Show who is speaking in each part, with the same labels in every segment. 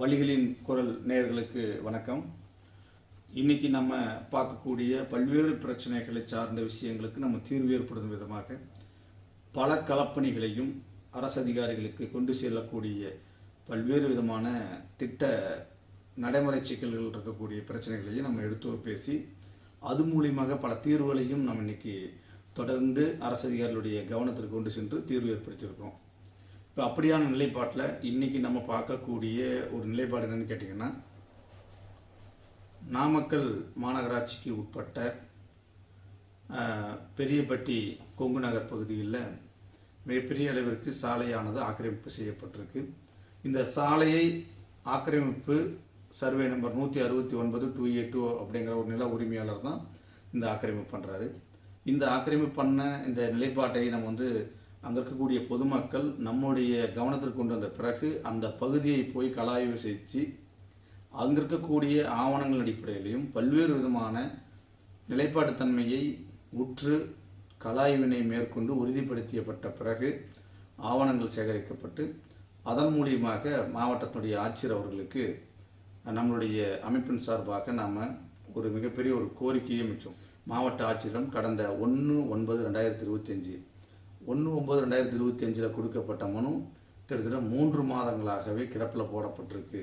Speaker 1: வழிகளின் குரல் நேயர்களுக்கு வணக்கம். இன்னைக்கு நம்ம பார்க்கக்கூடிய பல்வேறு பிரச்சனைகளை சார்ந்த விஷயங்களுக்கு நம்ம தீர்வு ஏற்படுத்தும் விதமாக பல கலப்பணிகளையும் அரசு அதிகாரிகளுக்கு கொண்டு செல்லக்கூடிய பல்வேறு விதமான திட்ட நடைமுறை சிக்கல்கள் இருக்கக்கூடிய பிரச்சனைகளையும் நம்ம எடுத்து பேசி அது மூலியமாக பல தீர்வுகளையும் நம்ம இன்னைக்கு தொடர்ந்து அரசு அதிகாரிகளுடைய கவனத்திற்கு கொண்டு சென்று தீர்வு ஏற்படுத்தியிருக்கோம். இப்போ அப்படியான நிலைப்பாட்டில் இன்னைக்கு நம்ம பார்க்கக்கூடிய ஒரு நிலைப்பாடு என்னன்னு கேட்டிங்கன்னா நாமக்கல் மாநகராட்சிக்கு உட்பட்ட பெரியபட்டி பெரியப்பட்டி கொங்கு நகர் பகுதியில் மிகப்பெரிய அளவிற்கு சாலையானது ஆக்கிரமிப்பு செய்யப்பட்டிருக்கு. இந்த சாலையை ஆக்கிரமிப்பு சர்வே நம்பர் நூற்றி அறுபத்தி ஒன்பது டூ ஏ டூ அப்படிங்கிற ஒரு நில உரிமையாளர் தான் இந்த ஆக்கிரமிப்பு பண்ணுறாரு இந்த ஆக்கிரமிப்பு பண்ண இந்த நிலைப்பாட்டை நம்ம வந்து அங்கே இருக்கக்கூடிய பொதுமக்கள் நம்முடைய கவனத்திற்கு கொண்டு வந்த பிறகு அந்த பகுதியை போய் கலாய்வு செஞ்சு அங்கே இருக்கக்கூடிய ஆவணங்கள் அடிப்படையிலையும் பல்வேறு விதமான நிலைப்பாட்டுத்தன்மையை உற்று கலாய்வினை மேற்கொண்டு உறுதிப்படுத்தியப்பட்ட பிறகு ஆவணங்கள் சேகரிக்கப்பட்டு அதன் மூலியமாக மாவட்டத்தினுடைய ஆட்சியர் அவர்களுக்கு நம்மளுடைய அமைப்பின் சார்பாக நாம் ஒரு மிகப்பெரிய ஒரு கோரிக்கையை மிச்சோம். மாவட்ட ஆட்சியரிடம் கடந்த ஒன்று ஒன்பது ரெண்டாயிரத்தி இருபத்தஞ்சி ஒன்று ஒம்பது ரெண்டாயிரத்தி இருபத்தி அஞ்சில் கொடுக்கப்பட்ட மனு கிட்டத்தட்ட மூன்று மாதங்களாகவே கிடப்பில் போடப்பட்டிருக்கு.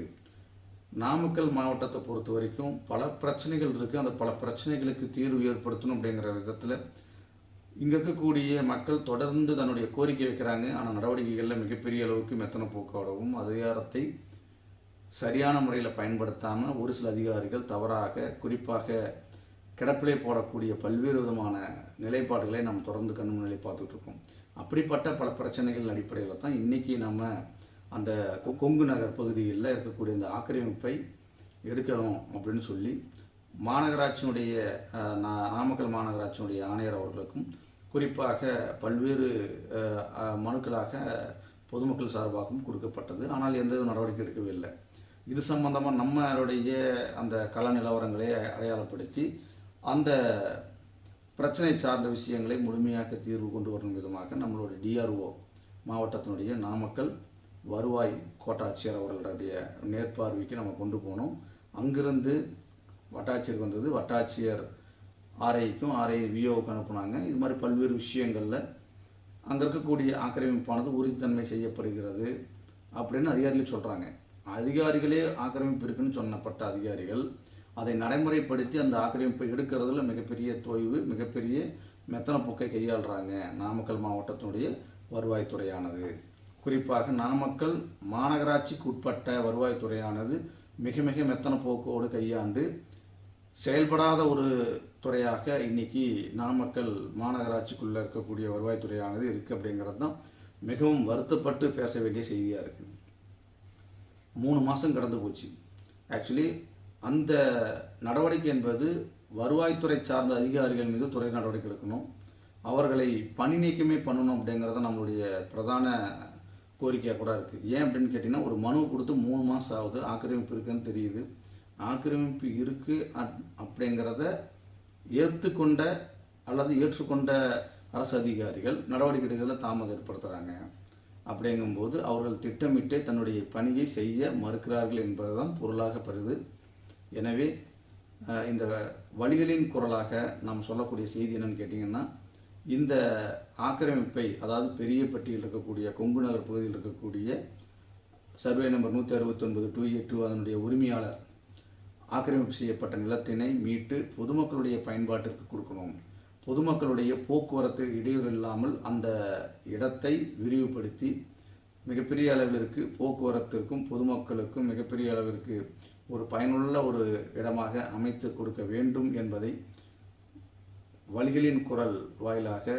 Speaker 1: நாமக்கல் மாவட்டத்தை பொறுத்த வரைக்கும் பல பிரச்சனைகள் இருக்குது அந்த பல பிரச்சனைகளுக்கு தீர்வு ஏற்படுத்தணும் அப்படிங்கிற விதத்தில் இங்கே இருக்கக்கூடிய மக்கள் தொடர்ந்து தன்னுடைய கோரிக்கை வைக்கிறாங்க. ஆனால் நடவடிக்கைகளில் மிகப்பெரிய அளவுக்கு மெத்தன போக்கோடவும் அதிகாரத்தை சரியான முறையில் பயன்படுத்தாமல் ஒரு சில அதிகாரிகள் தவறாக குறிப்பாக கிடப்பிலே போடக்கூடிய பல்வேறு விதமான நிலைப்பாடுகளை நம்ம தொடர்ந்து கண் முன்னிலை பார்த்துட்டு இருக்கோம். அப்படிப்பட்ட பல பிரச்சனைகள் அடிப்படையில் தான் இன்னைக்கு நம்ம அந்த கொ- கொங்கு நகர் பகுதியில் இருக்கக்கூடிய இந்த ஆக்கிரமிப்பை எடுக்கணும் அப்படின்னு சொல்லி மாநகராட்சியினுடைய நா- நாமக்கல் மாநகராட்சியினுடைய ஆணையர் அவர்களுக்கும் குறிப்பாக பல்வேறு மனுக்களாக பொதுமக்கள் சார்பாகவும் கொடுக்கப்பட்டது. ஆனால் எந்த வித நடவடிக்கை எடுக்கவே இல்லை. இது சம்பந்தமாக நம்மளுடைய அந்த கள நிலவரங்களை அடையாளப்படுத்தி அந்த பிரச்சனை சார்ந்த விஷயங்களை முழுமையாக தீர்வு கொண்டு வரும் விதமாக நம்மளுடைய டிஆர்ஓ மாவட்டத்தினுடைய நாமக்கல் வருவாய் கோட்டாட்சியர் அவர்களுடைய நேர்பார்வைக்கு நம்ம கொண்டு போனோம். அங்கிருந்து வட்டாட்சியர் வந்தது. வட்டாட்சியர் ஆர்ஐக்கும் ஆர்ஐ விஓவுக்கு அனுப்புனாங்க. இது மாதிரி பல்வேறு விஷயங்களில் அங்கே இருக்கக்கூடிய ஆக்கிரமிப்பானது உறுதித்தன்மை செய்யப்படுகிறது அப்படின்னு அதிகாரிகள் சொல்கிறாங்க அதிகாரிகளே ஆக்கிரமிப்பு இருக்குன்னு சொன்னப்பட்ட அதிகாரிகள் அதை நடைமுறைப்படுத்தி அந்த ஆக்கிரமிப்பை எடுக்கிறதுல மிகப்பெரிய தொய்வு மிகப்பெரிய மெத்தன போக்கை கையாளுறாங்க நாமக்கல் மாவட்டத்தினுடைய வருவாய்த்துறையானது. குறிப்பாக நாமக்கல் மாநகராட்சிக்கு உட்பட்ட வருவாய்த்துறையானது மிக மிக மெத்தன போக்கோடு கையாண்டு செயல்படாத ஒரு துறையாக இன்னைக்கு நாமக்கல் மாநகராட்சிக்குள்ளே இருக்கக்கூடிய வருவாய்த்துறையானது இருக்குது அப்படிங்கிறது தான் மிகவும் வருத்தப்பட்டு பேச வேண்டிய செய்தியாக இருக்குது. மூணு மாதம் கடந்து போச்சு. ஆக்சுவலி அந்த நடவடிக்கை என்பது வருவாய்த்துறை சார்ந்த அதிகாரிகள் மீது துறை நடவடிக்கை எடுக்கணும். அவர்களை பணி நீக்கமே பண்ணணும் அப்படிங்கிறத நம்மளுடைய பிரதான கோரிக்கையாக கூட இருக்குது ஏன் அப்படின்னு கேட்டிங்கன்னா ஒரு மனு கொடுத்து மூணு மாதம் ஆகுது. ஆக்கிரமிப்பு இருக்குன்னு தெரியுது. ஆக்கிரமிப்பு இருக்குது அப்படிங்கிறத ஏற்றுக்கொண்ட அல்லது ஏற்றுக்கொண்ட அரசு அதிகாரிகள் நடவடிக்கை எடுக்கிறதுல தாமதம் ஏற்படுத்துகிறாங்க அப்படிங்கும்போது அவர்கள் திட்டமிட்டே தன்னுடைய பணியை செய்ய மறுக்கிறார்கள் என்பதுதான் பொருளாக பெறுது. எனவே இந்த வழிகளின் குரலாக நாம் சொல்லக்கூடிய செய்தி என்னன்னு கேட்டிங்கன்னா இந்த ஆக்கிரமிப்பை அதாவது பெரியப்பட்டியில் இருக்கக்கூடிய கொங்கு நகர் பகுதியில் இருக்கக்கூடிய சர்வே நம்பர் நூற்றி அறுபத்தொன்பது டூ ஏ டூ அதனுடைய உரிமையாளர் ஆக்கிரமிப்பு செய்யப்பட்ட நிலத்தினை மீட்டு பொதுமக்களுடைய பயன்பாட்டிற்கு கொடுக்கணும். பொதுமக்களுடைய போக்குவரத்து இடையூறு இல்லாமல் அந்த இடத்தை விரிவுபடுத்தி மிகப்பெரிய அளவிற்கு போக்குவரத்திற்கும் பொதுமக்களுக்கும் மிகப்பெரிய அளவிற்கு ஒரு பயனுள்ள ஒரு இடமாக அமைத்து கொடுக்க வேண்டும் என்பதை வழிகளின் குரல் வாயிலாக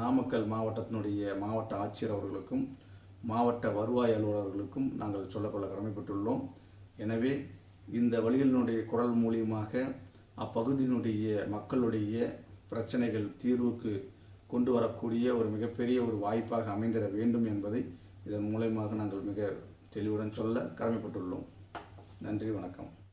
Speaker 1: நாமக்கல் மாவட்டத்தினுடைய மாவட்ட ஆட்சியர் அவர்களுக்கும் மாவட்ட வருவாய் அலுவலர்களுக்கும் நாங்கள் சொல்லக்கொள்ள கடமைப்பட்டுள்ளோம். எனவே இந்த வழிகளினுடைய குரல் மூலியமாக அப்பகுதியினுடைய மக்களுடைய பிரச்சனைகள் தீர்வுக்கு கொண்டு வரக்கூடிய ஒரு மிகப்பெரிய ஒரு வாய்ப்பாக அமைந்திட வேண்டும் என்பதை இதன் மூலயமாக நாங்கள் மிக தெளிவுடன் சொல்ல கடமைப்பட்டுள்ளோம். நன்றி வணக்கம்.